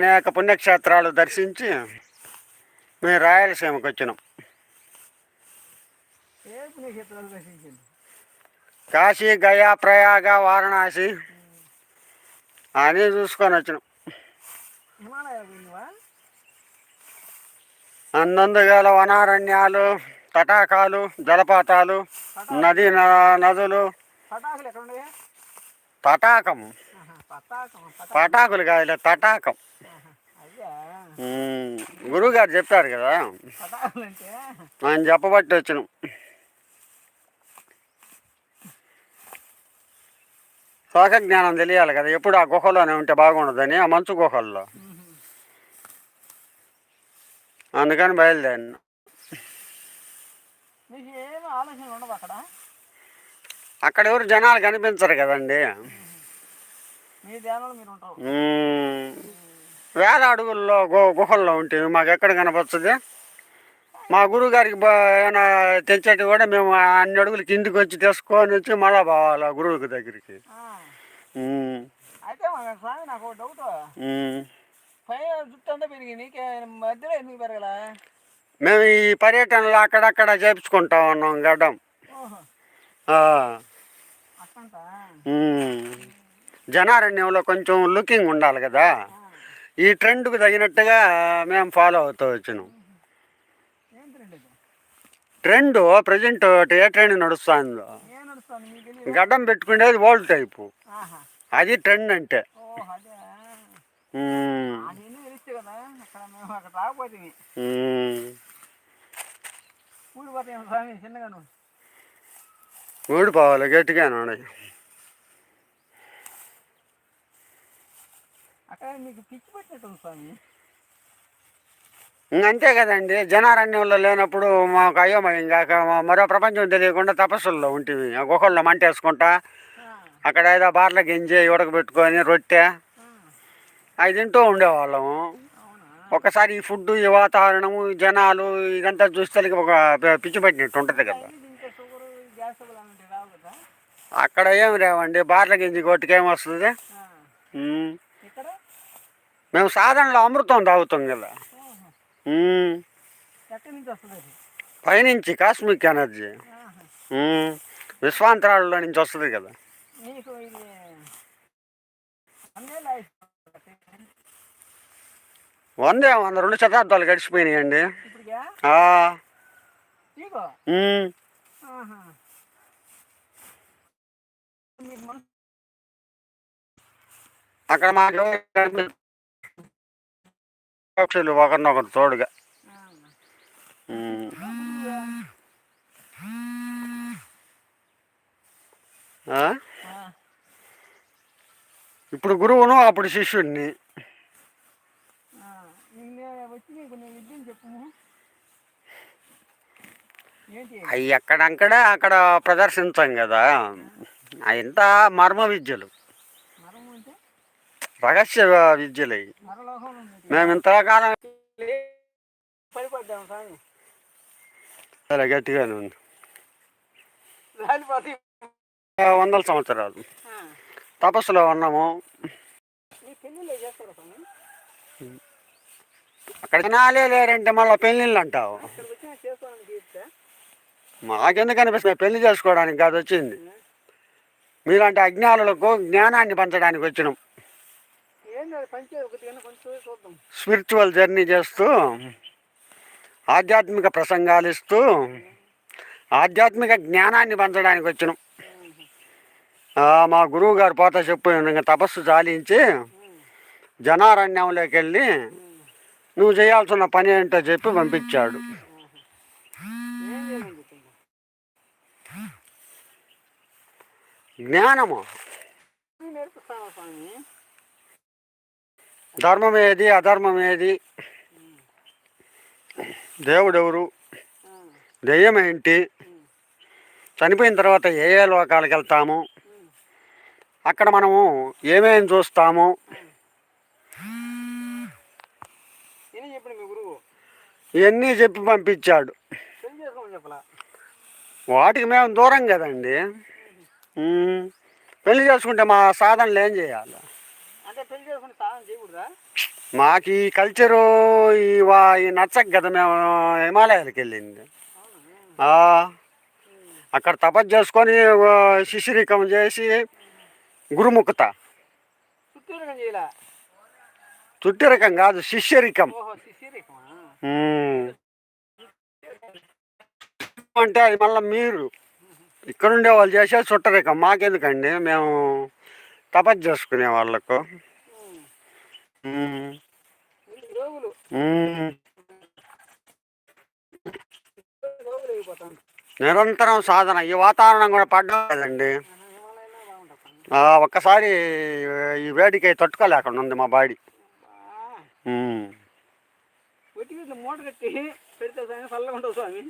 అనేక పుణ్యక్షేత్రాలు దర్శించి మేము రాయలసీమకు వచ్చినాం. కాశీ గయా ప్రయాగ వారణాసి అని చూసుకొని వచ్చినాం. అందందుగల వనారణ్యాలు తటాకాలు జలపాతాలు నది నదులు. తటాకం పటాకులు కాదులే తటాకం అయ్యా ఉమ్, గురువుగారు చెప్పారు కదా. ఆయన చెప్పబట్టి వచ్చినాం. శోక జ్ఞానం తెలియాలి కదా. ఎప్పుడు ఆ గుహలోనే ఉంటే బాగుండదని ఆ మంచు గుహల్లో. అందుకని బయలుదేరిన. అక్కడ? ఎవరు జనాలు కనిపించరు కదండి. వేల అడుగుల్లో గు గుహల్లో ఉంటుంది మాకు ఎక్కడ కనపడుతుంది మా గురువు గారికి బా- ఏమైనా తెచ్చేటి కూడా మేము అన్ని అడుగులు కిందికి వచ్చి తీసుకొని వచ్చి మళ్ళా పోవాలి గురువుకి దగ్గరికి. అయితే మా స్వామి నాకు ఒక డౌట్ ఉమ్. పై జుట్టు అంతా పెరిగి నీకే మధ్యలో ఎందుకు పెరగల? మేము ఈ పర్యటనలో అక్కడక్కడ చేపించుకుంటా ఉన్నాం గడ్డం. జనారణ్యంలో కొంచెం లుకింగ్ ఉండాలి కదా? ఈ ట్రెండ్కు తగినట్టుగా మేము ఫాలో అవుతూ వచ్చినాం. ట్రెండ్ ప్రజెంట్ ఏ ట్రెండ్ నడుస్తుందో. గడ్డం పెట్టుకునేది ఓల్డ్ టైపు. అది ట్రెండ్ అంటే. ఓ అదే ఉమ్, అది ఎన్ని తెలుస్తే కదా అక్కడ మేము అక్కడ రాకపోతే ఉమ్. ఊడిపోతాం స్వామి చిన్నగాను ఊడిపోవాలి గట్టిగానే ఉన్నాయి అక్కడ మీకు పిచ్చి స్వామి. అంతే కదండి. జనారణ్యంలో లేనప్పుడు మాకు అయోమయం కాక మరో ప్రపంచం తెలియకుండా తపస్సుల్లో ఉంటుంది ఆ గుహల్లో మంటేసుకుంటా ఆ, అక్కడ ఏదో బార్ల గింజి ఉడకబెట్టుకొని రొట్టె అవి తింటూ ఉండేవాళ్ళము ఒకసారి ఈ ఫుడ్ ఈ వాతావరణము జనాలు ఇదంతా చూస్తే ఒక పిచ్చి పట్టినట్టు ఉంటుంది కదా. అక్కడ ఏం లేవండి బార్ల గింజి కొట్టుకు ఏమొస్తుంది ఆ, ఉమ్. ఇక్కడ మేము సాధనలో అమృతం తాగుతాం కదా. పైనుంచి కాస్మిక్ ఎనర్జీ. విశ్వాంతరాలలో నుంచి వస్తుంది కదా. వందే వంద రెండు శతాబ్దాలు గడిచిపోయినాయండి. అక్కడ మాకు పక్షులు ఒకరినొకరు తోడుగా. ఇప్పుడు గురువును అప్పుడు శిష్యుడిని అవి ఎక్కడక్కడ అక్కడ ప్రదర్శించాం కదా. అయింత మర్మ విద్యలు రహస్య విద్యలు. ఉంది మేము ఇంతకాలం చాలా గట్టిగానే ఉంది వందల సంవత్సరాలు. తపస్సులో ఉన్నాము. అక్కడ జనాలే లేరంటే మళ్ళీ పెళ్ళిళ్ళు అంటావు. మాకెందుకు అనిపిస్తుంది? పెళ్ళి చేసుకోవడానికి కాదు వచ్చింది. మీలాంటి అజ్ఞానులకు జ్ఞానాన్ని పంచడానికి వచ్చినాం ఏంది అది పంచే ఒకటి కన్నా కొంచెం చూద్దాం స్పిరిచువల్ జర్నీ చేస్తూ ఆధ్యాత్మిక ప్రసంగాలు ఇస్తూ ఆధ్యాత్మిక జ్ఞానాన్ని పంచడానికి వచ్చినాం. మా గురువు గారు పోతా చెప్పు ఇంకా తపస్సు చాలించి జనారణ్యంలోకి వెళ్ళి నువ్వు చేయాల్సిన పని ఏంటో చెప్పి పంపించాడు. జ్ఞానము. ధర్మం ఏది అధర్మం ఏది దేవుడెవరు? దెయ్యం ఏంటి చనిపోయిన తర్వాత ఏ ఏ లోకాలకు వెళ్తాము? అక్కడ మనము ఏమేమి చూస్తాము? ఇవన్నీ చెప్పి పంపించాడు. వాటికి మేము దూరం కదండి. పెళ్ళి చేసుకుంటే మా సాధనలు ఏం చేయాలి అంటే పెళ్ళి చేసుకుని సాధన చేయకూడదా మాకు ఈ కల్చరు ఈ నచ్చక కదా మేము హిమాలయాలకు వెళ్ళింది. అక్కడ తపస్సు చేసుకొని శిశిరికం చేసి గురుముఖత. చుట్టిరకం కాదు శిష్యరికం. అంటే అది మళ్ళీ మీరు. ఇక్కడ ఉండే వాళ్ళు చేసే చుట్టరికం. మాకెందుకండి? మేము తపస్సు చేసుకునే వాళ్ళకు. నిరంతరం సాధన. ఈ వాతావరణం కూడా ఆ, ఒక్కసారి ఈ వేడికి తట్టుకోలేకుండా ఉంది మా బాడీ. మూట కట్టి పెడితే స్వామి.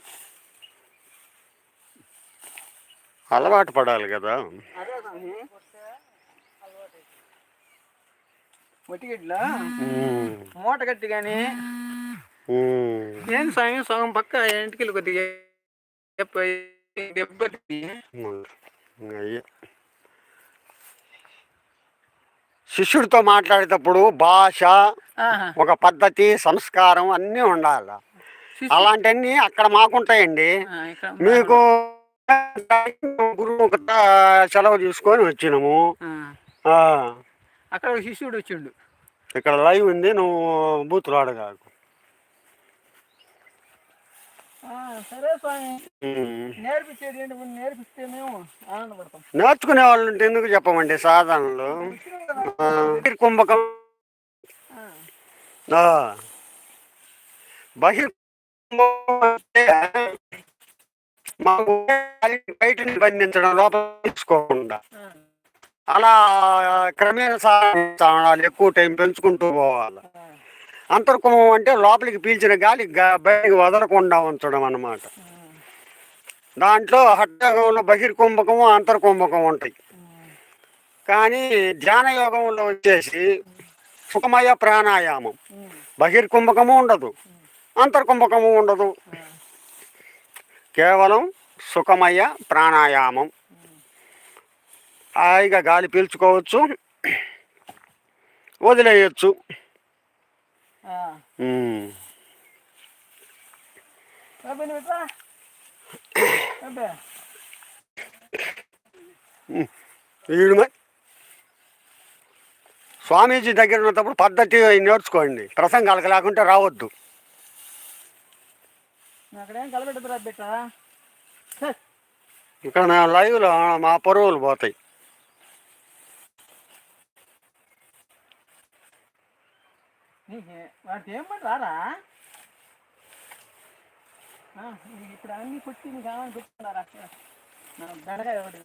అలవాటు పడాలి కదా. ఉమ్. మూట కట్టి కానీ. నేను స్వామి సగం పక్క ఇంటికి కొద్దిగా శిష్యుడితో మాట్లాడేటప్పుడు భాష. ఒక పద్ధతి సంస్కారం అన్నీ ఉండాలి. అలాంటివన్నీ అక్కడ మాకుంటాయండి. మీకు గురువు సెలవు తీసుకొని వచ్చినాము. అక్కడ ఒక శిష్యుడు వచ్చిండు. ఇక్కడ లైవ్ ఉంది నువ్వు బూతులు ఆడగాకు ఆ, సరే స్వామి. నేర్పించేది ఏంటి? నేర్పిస్తే మేము ఆనందపడతాం. నేర్చుకునే వాళ్ళు ఉంటే ఎందుకు చెప్పమండి? సాధనలు కుంభకం అంటే మాకు బయటని బంధించడం లోపల తీసుకోకుండా. అలా క్రమేణ సాధించాలి ఎక్కువ టైం పెంచుకుంటూ పోవాలి. అంతర్కుమం అంటే లోపలికి పీల్చిన గాలి గా- బయటికి వదలకుండా ఉంచడం అన్నమాట. దాంట్లో హఠయోగంలో బహిర్కుంభకము అంతర్కుంభకం ఉంటాయి. కానీ ధ్యాన యోగంలో వచ్చేసి సుఖమయ ప్రాణాయామం. బహిర్కుంభకము ఉండదు. అంతర్కుంభకము ఉండదు. కేవలం సుఖమయ ప్రాణాయామం. హాయిగా గాలి పీల్చుకోవచ్చు. వదిలేయచ్చు. స్వామీజీ దగ్గర ఉన్నప్పుడు పద్ధతి నేర్చుకోండి. ప్రసంగాలకు లేకుంటే రావద్దు. ఇక్కడ నా లైవ్లో మా పరువులు పోతాయి. నీకే వాడికి రారా ఆ, ఇప్పుడు అన్ని కొట్టి నీకు కావాలని చెప్తున్నారా బెండకాయ ఒకటి